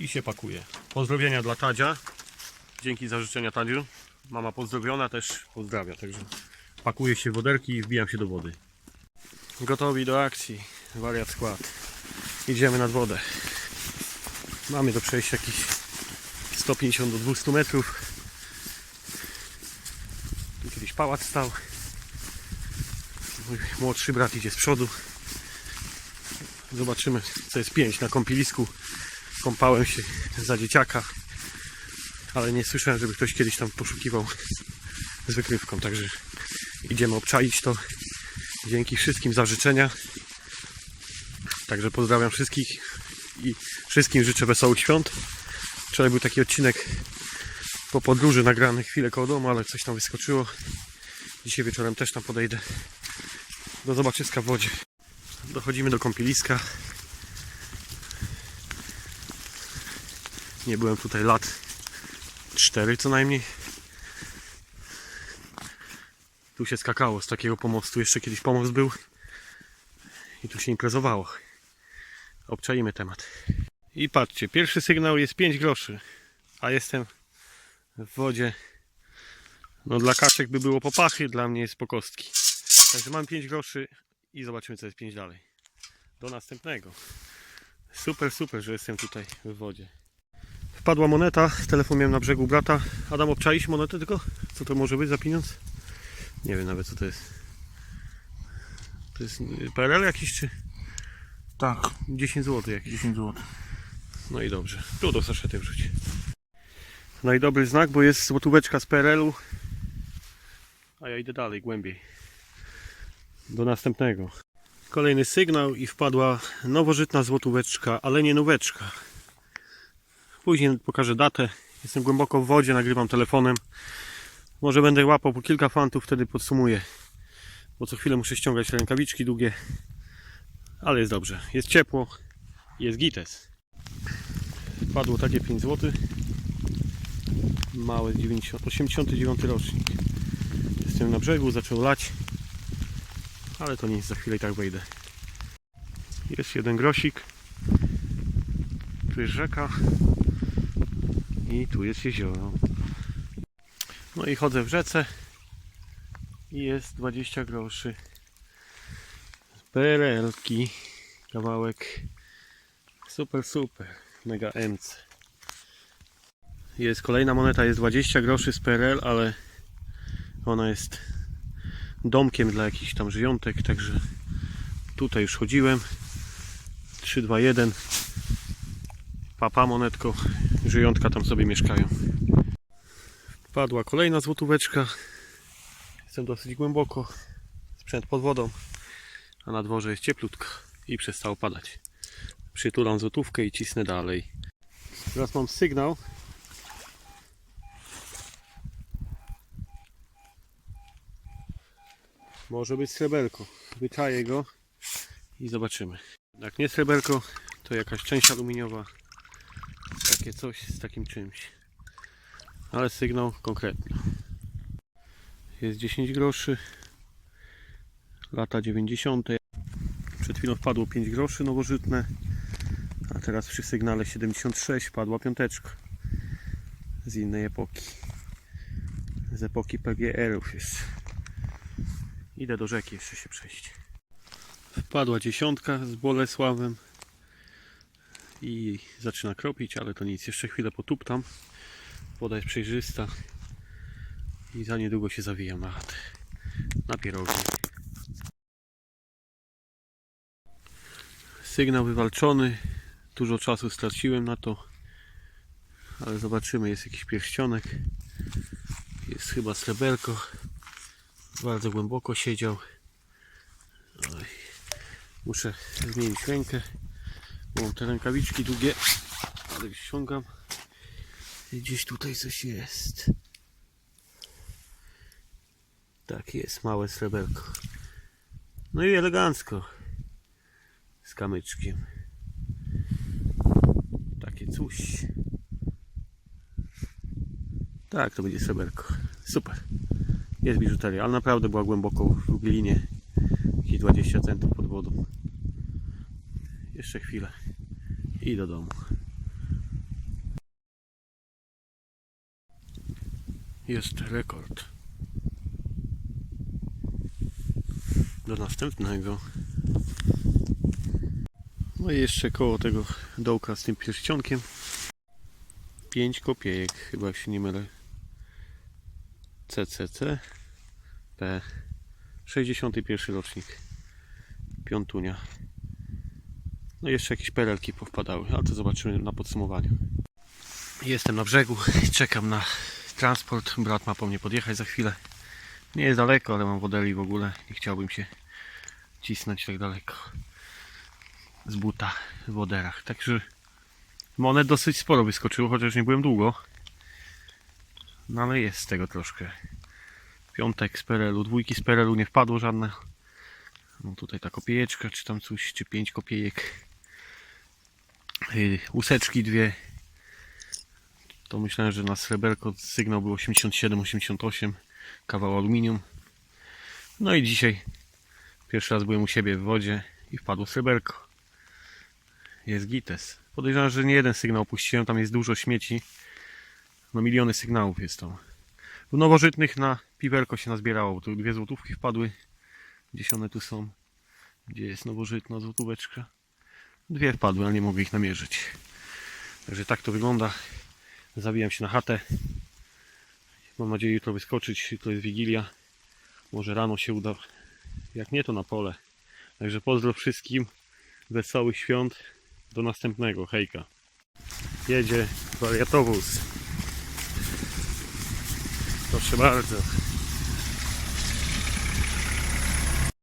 I się pakuje. Pozdrowienia dla Tadzia. Dzięki za życzenia Tadziu. Mama pozdrowiona też pozdrawia. Także pakuję się w woderki i wbijam się do wody. Gotowi do akcji. Wariat skład. Idziemy nad wodę. Mamy do przejścia jakieś 150 do 200 metrów. Tu kiedyś pałac stał. Mój młodszy brat idzie z przodu. Zobaczymy co jest pięć na kąpielisku. Kąpałem się za dzieciaka. Ale nie słyszałem, żeby ktoś kiedyś tam poszukiwał z wykrywką. Także idziemy obczaić to. Dzięki wszystkim za życzenia. Także pozdrawiam wszystkich i wszystkim życzę wesołych świąt. Wczoraj był taki odcinek po podróży nagrany chwilę koło domu, ale coś tam wyskoczyło. Dzisiaj wieczorem też tam podejdę. Do zobaczyska w wodzie. Dochodzimy do kąpieliska. Nie byłem tutaj lat 4 co najmniej. Tu się skakało z takiego pomostu. Jeszcze kiedyś pomost był. I tu się imprezowało. Obczajmy temat. I patrzcie, pierwszy sygnał jest 5 groszy. A jestem w wodzie. No dla kaczek by było popachy, dla mnie jest po kostki. Także mam 5 groszy i zobaczymy co jest 5 dalej. Do następnego. Super, super, że jestem tutaj w wodzie. Wpadła moneta, telefon miałem na brzegu brata. Adam, obczaisz monetę tylko? Co to może być za pieniądz? Nie wiem nawet co to jest. To jest y, PRL jakiś czy Tak, 10 zł jakiś? 10 zł. No i dobrze. Tu do saszety wrzuć. No i dobry znak, bo jest złotóweczka z PRL-u. A ja idę dalej, głębiej. Do następnego. Kolejny sygnał i wpadła nowożytna złotóweczka, ale nie nóweczka. Później pokażę datę. Jestem głęboko w wodzie, nagrywam telefonem. Może będę łapał po kilka fantów, wtedy podsumuję. Bo co chwilę muszę ściągać rękawiczki długie. Ale jest dobrze. Jest ciepło. Jest gites. Padło takie 5 zł. Małe 90, 89 rocznik. Jestem na brzegu, zaczął lać. Ale to nic, za chwilę i tak wejdę. Jest jeden grosik. Tu jest rzeka. I tu jest jezioro. No i chodzę w rzece. I jest 20 groszy. PRL-ki. Kawałek. Super, super. Mega MC. Jest kolejna moneta, jest 20 groszy z PRL, ale ona jest domkiem dla jakichś tam żyjątek, także tutaj już chodziłem. 3, 2, 1. Papa monetko, żyjątka tam sobie mieszkają. Padła kolejna złotóweczka. Jestem dosyć głęboko. Sprzęt pod wodą, a na dworze jest cieplutko i przestało padać przytulam złotówkę i cisnę dalej. Teraz mam sygnał. Może być sreberko. Wyczaję go i zobaczymy. Jak nie sreberko, to jakaś część aluminiowa. Takie coś z takim czymś. Ale sygnał konkretny. Jest 10 groszy. Lata 90. Przed chwilą wpadło 5 groszy nowożytne. A teraz przy sygnale 76 padła piąteczka. Z innej epoki. Z epoki PGR-ów jest. Idę do rzeki jeszcze się przejść. Wpadła dziesiątka z Bolesławem. I zaczyna kropić, ale to nic. Jeszcze chwilę potuptam. Woda jest przejrzysta. I za niedługo się zawijam na. Na pierogi. Sygnał wywalczony. Dużo czasu straciłem na to. Ale zobaczymy, jest jakiś pierścionek. Jest chyba sreberko. Bardzo głęboko siedział. Muszę zmienić rękę. Mam te rękawiczki długie. Ale już ściągam. Gdzieś tutaj coś jest. Tak jest, małe sreberko. No i elegancko. Z kamyczkiem. Takie coś. Tak, to będzie sreberko. Super. Jest biżuteria, ale naprawdę była głęboko w Lublinie. Jakieś 20 centów pod wodą jeszcze chwilę i do domu. Jest rekord. Do następnego. No i jeszcze koło tego dołka z tym pierścionkiem. 5 kopiejek, chyba się nie mylę. CCC P 61 rocznik Piątunia. No i jeszcze jakieś perelki powpadały, ale to zobaczymy na podsumowaniu. Jestem na brzegu i czekam na transport. Brat ma po mnie podjechać za chwilę. Nie jest daleko, ale mam wodeli w ogóle. Nie chciałbym się cisnąć tak daleko z buta w woderach. Także monet dosyć sporo wyskoczyło, chociaż nie byłem długo. No ale jest z tego troszkę. Piątek z Perelu, dwójki z Perelu nie wpadło żadne. No tutaj ta kopiejeczka, czy tam coś, czy pięć kopiejek. Yy, Łuseczki dwie. To myślałem, że na sreberko sygnał był 87-88. Kawał aluminium. No i dzisiaj pierwszy raz byłem u siebie w wodzie i wpadło sreberko. Jest gites. Podejrzewam, że nie jeden sygnał puściłem, tam jest dużo śmieci. No miliony sygnałów jest tam. W nowożytnych na piwerko się nazbierało, bo tu dwie złotówki wpadły. Gdzieś one tu są. Gdzie jest nowożytna złotóweczka? Dwie wpadły, ale nie mogę ich namierzyć. Także tak to wygląda. Zabijam się na chatę. Mam nadzieję jutro wyskoczyć. Jutro jest Wigilia. Może rano się uda. Jak nie, to na pole. Także pozdro wszystkim. Wesołych świąt. Do następnego. Hejka. Jedzie wariatowóz. Proszę bardzo.